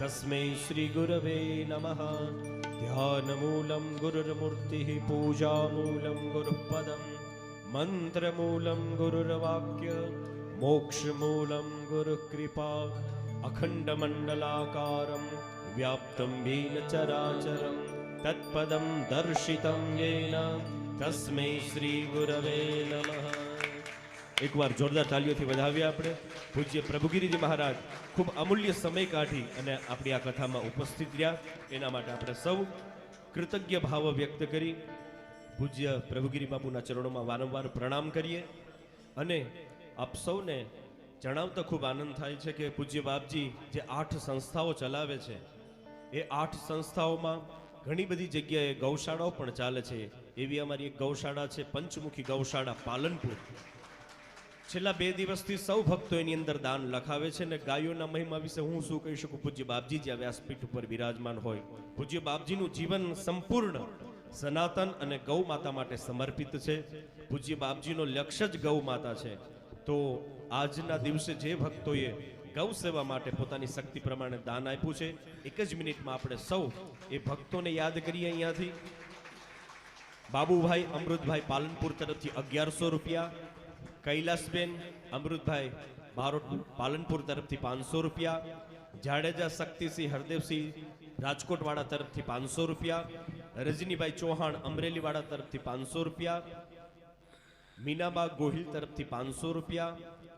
તસ્મૈ શ્રી ગુરવે નમઃ ધ્યાનમૂલમ ગુરુર્મૂર્તિ પૂજામૂલમ ગુરુપદમ મંત્રમૂલમ ગુરુર્વાક્ય મોક્ષમૂલમ ગુરુકૃપા અખંડમંડલાકારમ વ્યાપ્તમ બીલચરાચરમ તત્પદમ દર્શિતમ યેન તસ્મૈ શ્રી ગુરવે નમઃ એકવાર જોરદાર તાલીઓથી વધાવીએ આપણે. પૂજ્ય પ્રભુગીરીજી મહારાજ, ખૂબ અમૂલ્ય સમય કાઢી અને આપણી આ કથામાં ઉપસ્થિત રહ્યા. એના માટે આપણે સૌ કૃતજ્ઞ ભાવ વ્યક્ત કરી પૂજ્ય પ્રભુગીરી બાપુના ચરણોમાં વારંવાર પ્રણામ કરીએ. અને આપ સૌને જણાવતા ખૂબ આનંદ થાય છે કે પૂજ્ય બાપજી જે આઠ સંસ્થાઓ ચલાવે છે, એ આઠ સંસ્થાઓમાં ઘણી બધી જગ્યાએ ગૌશાળાઓ પણ ચાલે છે. એવી અમારી એક ગૌશાળા છે, પંચમુખી ગૌશાળા પાલનપુર. છેલ્લા બે દિવસથી સૌ ભક્તો એની અંદર દાન લખાવે છે અને ગાયોના મહિમા વિશે હું શું કહી શકું? પૂજ્ય બાપજી જ્યાં વ્યાસપીઠ ઉપર બિરાજમાન હોય, પૂજ્ય બાપજીનું જીવન સંપૂર્ણ સનાતન અને ગૌ માતા માટે સમર્પિત છે. પૂજ્ય બાપજીનો લક્ષ્ય જ ગૌ માતા છે. તો આજના દિવસે જે ભક્તોએ ગૌ સેવા માટે પોતાની શક્તિ પ્રમાણે દાન આપ્યું છે, એક જ મિનિટમાં આપણે સૌ એ ભક્તોને યાદ કરીએ અહીંયાથી. બાબુભાઈ, અમૃતભાઈ પાલનપુર તરફથી અગિયારસો રૂપિયા કૈલાસબેન અમૃતભાઈ ભારોટ પાલનપુર તરફથી પાંચસો રૂપિયા, જાડેજા શક્તિસિંહ, હરદેવસિંહ, રાજકોટવાળા તરફથી પાંચસો રૂપિયા, રજનીભાઈ ચૌહાણ, અમરેલીવાળા તરફથી પાંચસો રૂપિયા, મીનાબા ગોહિલ તરફથી પાંચસો રૂપિયા,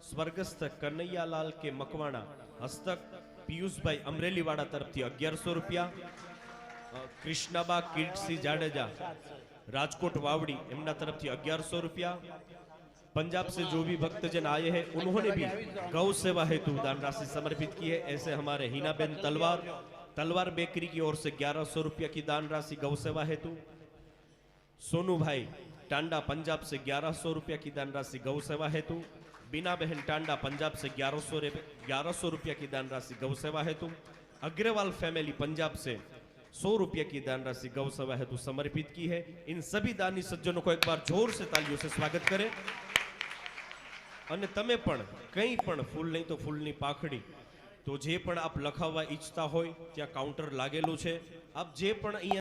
સ્વર્ગસ્થ કનૈયાલાલ કે મકવાણા, હસ્તક, પિયુષભાઈ અમરેલીવાળા તરફથી અગિયારસો રૂપિયા કૃષ્ણાબા, કિર્ટસિંહ જાડેજા, રાજકોટ વાવડી, એમના તરફથી અગિયારસો રૂપિયા पंजाब से जो भी भक्तजन आए हैं, उन्होंने भी गौ सेवा हेतु दान राशि समर्पित की है। ऐसे हमारे हीना बेन तलवार तलवार बेकरी की ओर से 1100 रुपया की दान राशि गौ सेवा हेतु। सोनू भाई, टांडा पंजाब से 1100 रुपया की दान राशि गौ सेवा हेतु। बिना बहन टांडा पंजाब से 1100 ग्यारह सौ रुपया की दान राशि गौ सेवा हेतु। अग्रवाल फैमिली पंजाब से सौ रुपया की दान राशि गौ सेवा हेतु समर्पित की है। इन सभी दानी सज्जनों को एक बार ज़ोर से तालियों से स्वागत करें। અને તમે પણ કંઈ પણ ફૂલ નહીં તો ફૂલની પાખડી. તો જે પણ આપ લખાવવા ઈચ્છતા હોય, ત્યાં કાઉન્ટર લાગેલું છે. આપ જે પણ અહીંયા